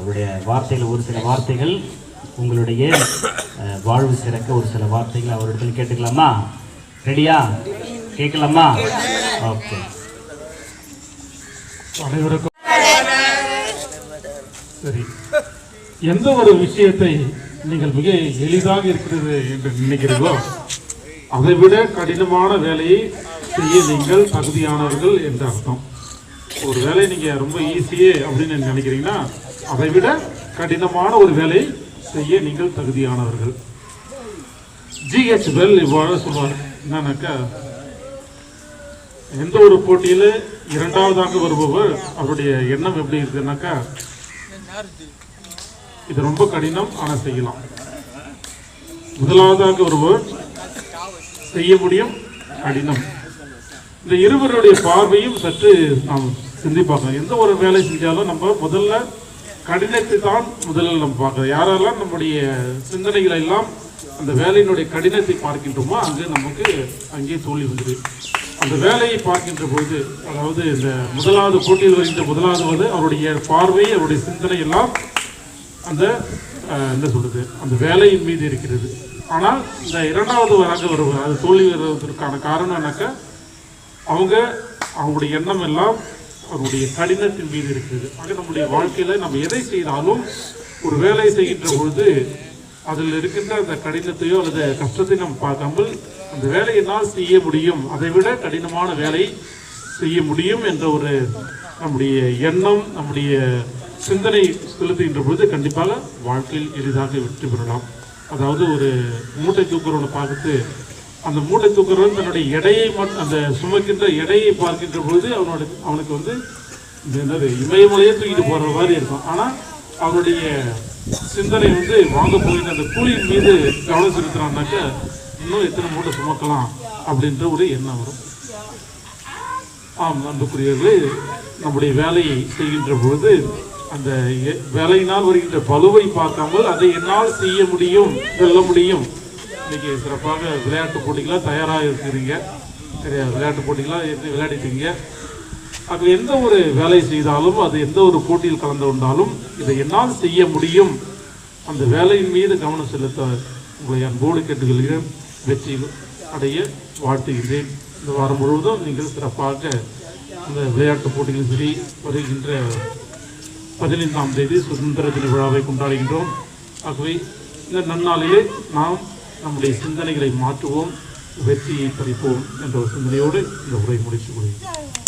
அவருடைய வார்த்தைகள் ஒரு சில வார்த்தைகள் உங்களுடைய வாழ்வு சிறக்க ஒரு சில வார்த்தைகள் அவரிடத்தில் கேட்டுக்கலாமா? ரெடியா கேட்கலாமா? ஓகே அனைவருக்கும் சரி. எந்த ஒரு விஷயத்தை நீங்கள் மிக எளிதாக இருக்கிறது என்று நினைக்கிறீர்களோ அதை விட கடினமான வேலையை செய்ய நீங்கள் தகுதியானவர்கள் என்று அர்த்தம். ஒரு வேலையை நீங்க ரொம்ப ஈஸியே அப்படின்னு நினைக்கிறீங்கன்னா அதை விட கடினமான ஒரு வேலையை செய்ய நீங்கள் தகுதியானவர்கள். ஜிஹெச் வெல் இவ்வாறு சொல்வார். என்னன்னாக்கா எந்த ஒரு போட்டியில இரண்டாவதாக வருபவர் அவருடைய எண்ணம் எப்படி இருக்குன்னாக்கா இது ரொம்ப கடினம் ஆனா செய்யலாம். முதலாவதாக வருபவர் செய்ய முடியும் கடினம். இந்த இருவருடைய பார்வையும் சற்று நாம் சிந்திப்பாங்க எந்த ஒரு வேலை செஞ்சாலும் நம்ம முதல்ல கடினத்தை தான் முதலில் நம்ம பார்க்கணும். யாரெல்லாம் நம்முடைய சிந்தனைகளை எல்லாம் அந்த வேலையினுடைய கடினத்தை பார்க்கின்றோமோ அங்கு நமக்கு அங்கே தோல்வி வந்தது அந்த வேலையை பார்க்கின்ற பொழுது அதாவது இந்த முதலாவது போட்டியில் வருகின்ற முதலாவது வந்து அவருடைய பார்வை அவருடைய சிந்தனை எல்லாம் அந்த என்ன சொல்றது அந்த வேலையின் மீது இருக்கிறது. ஆனால் இந்த இரண்டாவது வராக வருவது அது தோல்வி வருவதற்கான காரணம் என்னக்கா? அவங்க அவங்களுடைய எண்ணம் எல்லாம் அவருடைய கடினத்தின் மீது இருக்குது ஆக நம்முடைய வாழ்க்கையில் நம்ம எதை செய்தாலும் ஒரு வேலை செய்கின்ற பொழுது அதில் இருக்கின்ற அந்த கடினத்தையோ அல்லது கஷ்டத்தையும் நாம் பார்க்காமல் அந்த வேலையை என்னால் செய்ய முடியும். அதை விட கடினமான வேலை செய்ய முடியும் என்ற ஒரு நம்முடைய எண்ணம் நம்முடைய சிந்தனை செலுத்துகின்ற பொழுது கண்டிப்பாக வாழ்க்கையில் எளிதாக வெற்றி பெறலாம். அதாவது ஒரு மூட்டை தூக்குறவனை பார்த்து அந்த மூட்டை தூக்குறவன் தன்னுடைய எடையை அந்த சுமக்கின்ற எடையை பார்க்கின்ற பொழுது அவனோட அவனுக்கு வந்து இந்த என்னது இமயமலையே தூக்கிட்டு போகிற மாதிரி இருக்கும். ஆனால் அவனுடைய சிந்தனை வந்து வாங்க போகின்ற அந்த கூலியின் மீது கவனம் செலுத்துறான்னாக்க இன்னும் எத்தனை மூட்டை சுமக்கலாம் அப்படின்ற ஒரு எண்ணம் வரும். ஆம் அன்புக்குரியவர்களே நம்முடைய வேலையை செய்கின்ற பொழுது அந்த வேலையினால் வருகின்ற பலுவை பார்க்காமல் அதை என்னால் செய்ய முடியும் வெல்ல முடியும். இன்னைக்கு சிறப்பாக விளையாட்டு போட்டிகளாக தயாராக இருக்கிறீங்க. சரியா விளையாட்டு போட்டிகளாக இருந்து விளையாடிட்டீங்க? அது எந்த ஒரு வேலை செய்தாலும் அது எந்த ஒரு போட்டியில் கலந்து கொண்டாலும் இதை என்னால் செய்ய முடியும். அந்த வேலையின் மீது கவனம் செலுத்த உங்களை அன்போடு கேட்டுக்கொள்கிறேன். வெற்றி அடைய வாழ்த்துகிறேன் இந்த வாரம் முழுவதும் நீங்கள் சிறப்பாக அந்த விளையாட்டு போட்டிகளும் சரி வருகின்ற பதினைந்தாம் தேதி சுதந்திர தின விழாவை கொண்டாடுகின்றோம். ஆகவே இந்த நன்னாளிலே நாம் நம்முடைய சிந்தனைகளை மாற்றுவோம் வெற்றியை பறிப்போம் என்ற ஒரு சிந்தனையோடு இந்த உரை முடித்துக் கொள்கிறேன்.